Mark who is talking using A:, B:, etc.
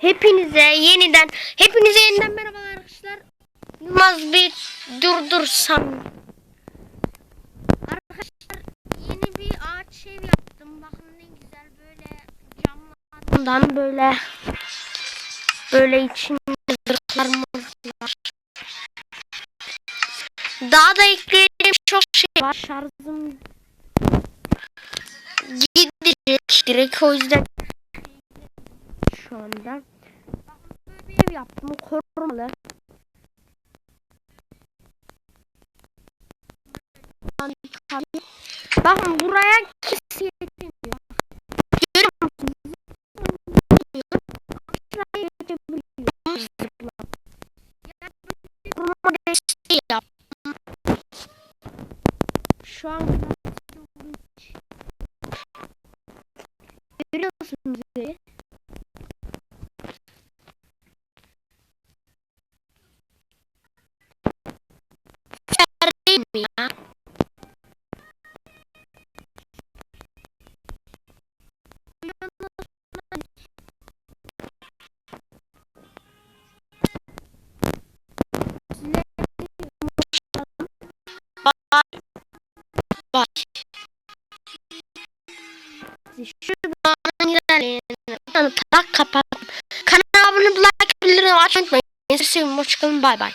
A: Hepinize yeniden hepinize yeniden merhabalar arkadaşlar. Yılmaz bir durdursam. Arkadaşlar yeni bir ağaç ev yaptım. Bakın ne güzel böyle camlardan böyle böyle içinde zırhlarımız var. Daha da ekleyeceğim çok şey var. Şarjım gidecek direkt o yüzden şu anda. Böyle bir ev yaptım korumalı. Bakın buraya kimse yetemiyor. Görüyor musunuz? Aşağıya Bak. Şuradan ilerleyin. Tak kapat. Kanala abone like bildirim açmayı unutmayın. Seviyorum. Hoşçakalın. Bay bay.